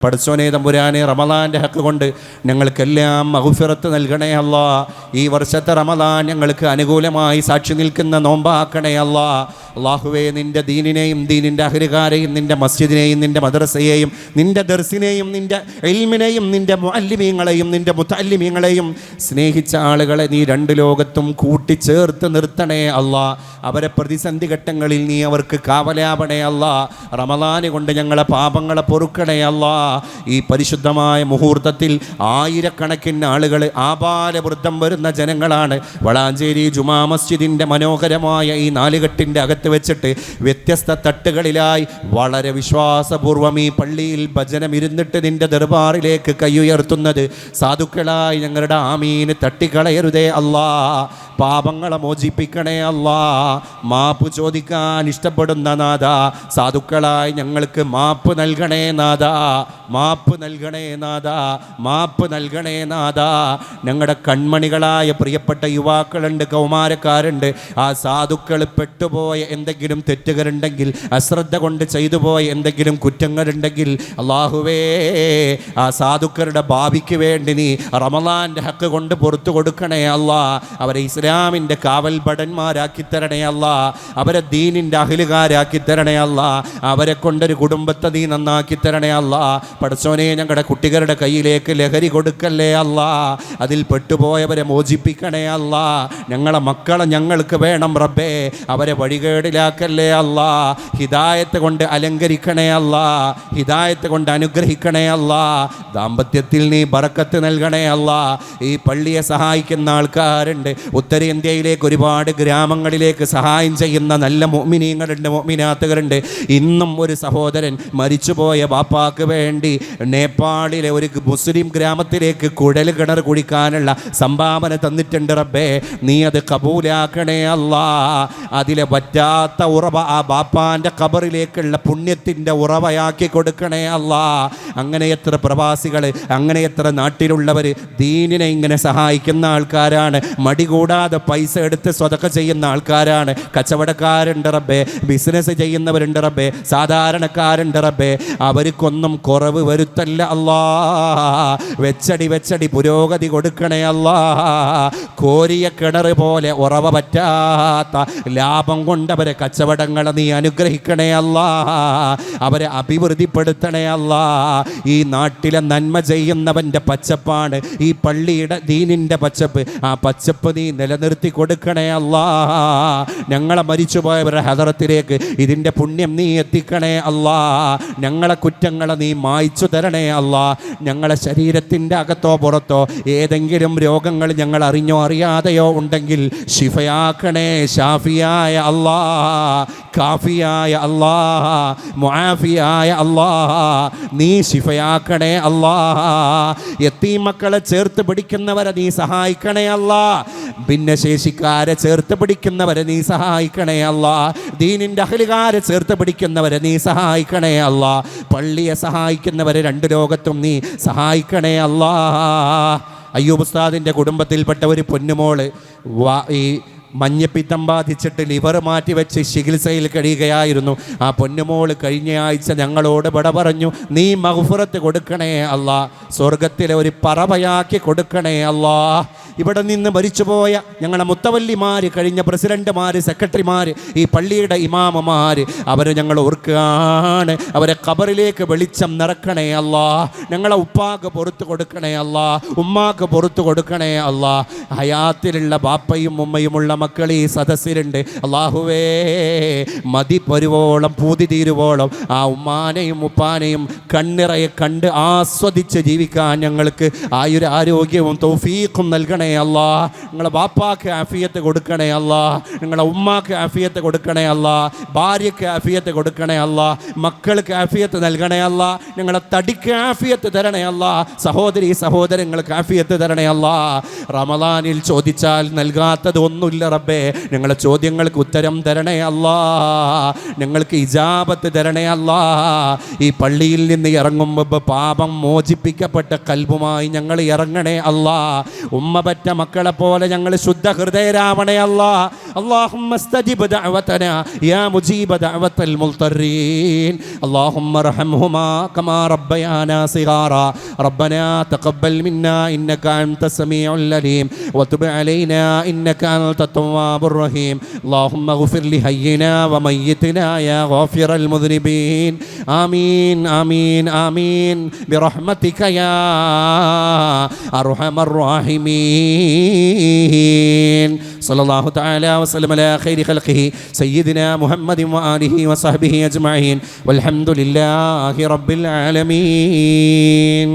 പഠിച്ചോനെ തമ്പുരാനെ റമദാന്റെ ഹക്ക് കൊണ്ട് ഞങ്ങൾക്കെല്ലാം മഹുഫിറത്ത് നൽകണേ അല്ല. ഈ വർഷത്തെ റമദാൻ ഞങ്ങൾക്ക് അനുകൂലമായി സാക്ഷി നിൽക്കുന്ന നോമ്പാക്കണേ അല്ല. അള്ളാഹുവേ നിന്റെ ദീനിനെയും ദീനിന്റെ അഹരികാരെയും നിന്റെ മസ്ജിദിനെയും നിന്റെ മദ്രസയെയും നിന്റെ ദർസിനെയും നിന്റെ എൽമിനെയും നിന്റെ മുഅല്ലിമീങ്ങളെയും നിന്റെ മുത്തല്ലിമീങ്ങളെയും സ്നേഹിച്ച ആളുകളെ നീ രണ്ട് ലോകത്തും കൂട്ടിച്ചേർത്ത് നിർത്തണേ അല്ല. അവരെ പ്രതിസന്ധി ഘട്ടങ്ങളിൽ നീ അവർക്ക് കാവലാവണേ അല്ല. റമദാന് കൊണ്ട് ഞങ്ങളെ പാപങ്ങളെ പൊറുക്കണേ അല്ല. ഈ പരിശുദ്ധമായ മുഹൂർത്തത്തിൽ ആയിരക്കണക്കിന് ആളുകൾ ആപാലവൃദ്ധം വരുന്ന ജനങ്ങളാണ്. വളാഞ്ചേരി ജുമാ മസ്ജിദിന്റെ മനോഹരമായ ഈ നാലുകെട്ടിന്റെ അകത്ത് വെച്ചിട്ട് വ്യത്യസ്ത തട്ടുകളിലായി വളരെ വിശ്വാസപൂർവം ഈ പള്ളിയിൽ ഭജനം ഇരുന്നിട്ട് നിന്റെ ദർബാറിലേക്ക് കൈയുയർത്തുന്നത്. സാധുക്കളായി ഞങ്ങളുടെ ആമീന് തട്ടിക്കളയരുതേ അല്ലാ പാപങ്ങളെ മോചിപ്പിക്കണേ അല്ലാ. മാപ്പ് ചോദിക്കാൻ ഇഷ്ടപ്പെടുന്ന നാഥ സാധുക്കളായി ഞങ്ങൾക്ക് മാപ്പ് നൽകണേ നാഥ മാപ്പ് നൽകണേ നാഥ മാപ്പ് നൽകണേ നാഥ. ഞങ്ങളുടെ കൺമണികളായ പ്രിയപ്പെട്ട യുവാക്കളുണ്ട് കൗമാരക്കാരുണ്ട്. ആ സാധുക്കൾ പെട്ടുപോയ എന്തെങ്കിലും തെറ്റുകളുണ്ടെങ്കിൽ അശ്രദ്ധ കൊണ്ട് ചെയ്തു പോയ എന്തെങ്കിലും കുറ്റങ്ങളുണ്ടെങ്കിൽ അള്ളാഹുവേ ആ സാധുക്കളുടെ ഭാവിക്ക് വേണ്ടി നീ റമലാന്റെ ഹക്ക് കൊണ്ട് പുറത്തു കൊടുക്കണേ അല്ല. അവരെ ഇസ്ലാമിന്റെ കാവൽ ഭടന്മാരാക്കി തരണേ അല്ല. അവരെ ദീനിന്റെ അഹിലുകാരാക്കി തരണേ അവരെ കൊണ്ടൊരു കുടുംബത്തെ നീ നന്നാക്കി തരണേ അല്ല. പടച്ചോനെ ഞങ്ങളുടെ കുട്ടികളുടെ കയ്യിലേക്ക് ലഹരി കൊടുക്കല്ലേ അല്ല. അതിൽ പെട്ടുപോയവരെ മോചിപ്പിക്കണേ അല്ല. ഞങ്ങളെ മക്കളെ ഞങ്ങൾക്ക് വേണം റബ്ബേ. അവരെ വഴികേടിലാക്കല്ലേ അല്ല. ഹിദായത്ത് കൊണ്ട് അലങ്കരിക്കണേ അല്ല. ഹിദായത്ത് കൊണ്ട് അനുഗ്രഹിക്കണേ അല്ല. ദാമ്പത്യത്തിൽ നീ ബറക്കത്ത് നൽകണേ അല്ല. ഈ പള്ളിയെ സഹായിക്കുന്ന ആൾക്കാരുണ്ട്. ഉത്തരേന്ത്യയിലേക്ക് ഒരുപാട് ഗ്രാമങ്ങളിലേക്ക് സഹായം ചെയ്യുന്ന നല്ല മോമിനീങ്ങളുണ്ട് മോമിനാത്തുകളുണ്ട്. ഇന്നും ഒരു സഹോദരൻ മരിച്ചുപോയ ബാപ്പാക്ക് വേണ്ടി നേപ്പാളിലെ ഒരു മുസ്ലിം ഗ്രാമത്തിലേക്ക് കുഴൽ കിണർ കുടിക്കാനുള്ള സംഭാവന തന്നിട്ടുണ്ട് റബ്ബേ. നീ അത് കബൂലാക്കണേ അല്ല. അതിലെ പറ്റാത്ത ഉറവ ആ ബാപ്പാന്റെ കബറിലേക്കുള്ള പുണ്യത്തിന്റെ ഉറവയാക്കി കൊടുക്കണേ അല്ല. അങ്ങനെ എത്ര പ്രവാസികൾ അങ്ങനെ എത്ര നാട്ടിലുള്ളവർ ദീനിനെ ഇങ്ങനെ സഹായിക്കുന്ന ആൾക്കാരാണ്. മടി കൂടാതെ പൈസ എടുത്ത് സ്വതക്ക ചെയ്യുന്ന ആൾക്കാരാണ്. കച്ചവടക്കാരുണ്ട് റബ്ബേ. ബിസിനസ് ചെയ്യുന്നവരുണ്ട് റബ്ബേ. സാധാരണക്കാരുണ്ട് റബ്ബേ. അവർക്കൊന്നും കുറവ് വരുത്തല്ല അല്ലാ. വെച്ചടി വെച്ചടി പുരോഗതി കൊടുക്കണേ അല്ലാ. കോരിയ കിണർ പോലെ ഉറവ പറ്റാത്ത ലാഭം കൊണ്ടവരെ കച്ചവടങ്ങളെ നീ അനുഗ്രഹിക്കണേ അല്ലാ. അവരെ അഭിവൃദ്ധിപ്പെടുത്തണേ അല്ലാ. ഈ നാട്ടിലെ നന്മ ചെയ്യുന്നവന്റെ പച്ചപ്പാണ്. ഈ പള്ളിയുടെ ദീനിന്റെ പച്ചപ്പ്. ആ പച്ചപ്പ് നീ നിലനിർത്തി കൊടുക്കണേ അല്ലാ. ഞങ്ങളെ മരിച്ചുപോയവരുടെ ഹദറത്തിലേക്ക് ഇതിന്റെ പുണ്യം നീ എത്തിക്കണേ അല്ലാ. ഞങ്ങളെ കുറ്റങ്ങളെ നീ മായ്ച്ചു തരണേ അല്ലാ. ഞങ്ങളെ ശരീരത്തിന്റെ അകത്തോ പുറത്തോ ഏതെങ്കിലും രോഗങ്ങൾ ഞങ്ങൾ അറിഞ്ഞോ അറിയാതെയോ ഉണ്ടെങ്കിൽ ഷിഫയാക്കണേ ഷാഫിയായ അല്ലാ. കാഫിയായ അല്ലാ. മുആഫിയായ അല്ലാ. നീ ഷിഫയാക്കണേ അല്ലാ. എത്തീമക്കളെ ചേർത്ത് പിടിക്കുന്നവരെ നീ സഹായിക്കണേ അല്ലാ. ഭിന്നശേഷിക്കാരെ ചേർത്ത് പിടിക്കുന്നവരെ നീ സഹായിക്കണേ അല്ല. ദീനിന്റെ അഹലുകാരെ ചേർത്ത് പിടിക്കുന്നവരെ നീ സഹായിക്കണേ അല്ല. പള്ളിയെ സഹായിക്കുന്നവരെ രണ്ട് ലോകത്തും നീ സഹായിക്കണേ അല്ല. അയ്യൂബ് ഉസ്താദിന്റെ കുടുംബത്തിൽപ്പെട്ട ഒരു പൊന്നുമോൾ ഈ മഞ്ഞപ്പിത്തം ബാധിച്ചിട്ട് ലിവർ മാറ്റി വെച്ച് ചികിത്സയിൽ കഴിയുകയായിരുന്നു. ആ പൊന്നുമോൾ കഴിഞ്ഞ ആഴ്ച ഞങ്ങളോട് വിട പറഞ്ഞു നീ മഹുഫുറത്ത് കൊടുക്കണേ അല്ല. സ്വർഗത്തിലെ ഒരു പറവയാക്കി കൊടുക്കണേ അല്ലാ. ഇവിടെ നിന്ന് മരിച്ചുപോയ ഞങ്ങളുടെ മുത്തവല്ലിമാർ കഴിഞ്ഞ പ്രസിഡന്റുമാർ സെക്രട്ടറിമാർ ഈ പള്ളിയുടെ ഇമാമമാർ അവരെ ഞങ്ങൾ ഓർക്കുകയാണ്. അവരെ കബറിലേക്ക് വെളിച്ചം നിറക്കണേ അല്ല. ഞങ്ങളെ ഉപ്പാക്ക് പുറത്ത് കൊടുക്കണേ അല്ല. ഉമ്മാക്ക് പുറത്ത് കൊടുക്കണേ അല്ല. ഹയാത്തിലുള്ള ബാപ്പയും ഉമ്മയുമുള്ള മക്കൾ ഈ സദസ്സിലുണ്ട്. അള്ളാഹുവേ മതി പരുവോളം പൂതി തീരുവോളം. ആ ഉമ്മാനെയും ഉപ്പാനെയും കണ്ണിറയെ കണ്ട് ആസ്വദിച്ച് ജീവിക്കാൻ ഞങ്ങൾക്ക് ആയൊരു ആരോഗ്യവും തൗഫീഖും നൽകണേ. അല്ലാ. നിങ്ങളെ ബാപ്പാക്ക് ആഫിയത്ത് കൊടുക്കണേ അല്ല. നിങ്ങളെ ഉമ്മാക്ക് ആഫിയത്ത് കൊടുക്കണേ അല്ല. ഭാര്യയ്ക്ക് ആഫിയത്ത് കൊടുക്കണേ അല്ല. മക്കൾക്ക് ആഫിയത്ത് നൽകണേ അല്ല. നിങ്ങളെ തടിക്ക് ആഫിയത്ത് തരണേ അല്ല. സഹോദരി സഹോദരങ്ങൾക്ക് ആഫിയത്ത് തരണേ അല്ല. റമദാനിൽ ചോദിച്ചാൽ നൽകാത്തത് ഒന്നുമില്ല റബ്ബേ. നിങ്ങളെ ചോദ്യങ്ങൾക്ക് ഉത്തരം തരണേ അല്ല. നിങ്ങൾക്ക് ഇജാബത്ത് തരണേ അല്ല. ഈ പള്ളിയിൽ നിന്ന് ഇറങ്ങുമ്പോൾ പാപം മോചിപ്പിക്കപ്പെട്ട കൽബുമായി ഞങ്ങൾ ഇറങ്ങണേ അല്ല. ഉമ്മ പറ്റ മക്കളെ പോലെ ഞങ്ങൾ ശുദ്ധ ഹൃദയരാവണേ അല്ലാ اللهم استجب دعوتنا يا مجيب دعوة المضطرين. اللهم ارحمهما كما ربيانا صغارا. ربنا تقبل منا إنك أنت السميع العليم. وتب علينا إنك أنت التواب الرحيم. اللهم اغفر لحينا وميتنا يا غافر المذنبين. آمين آمين آمين. برحمتك يا أرحم الراحمين. صلى الله تعالى وسلم على خير خلقه سيدنا محمد وآله وصحبه أجمعين والحمد لله رب العالمين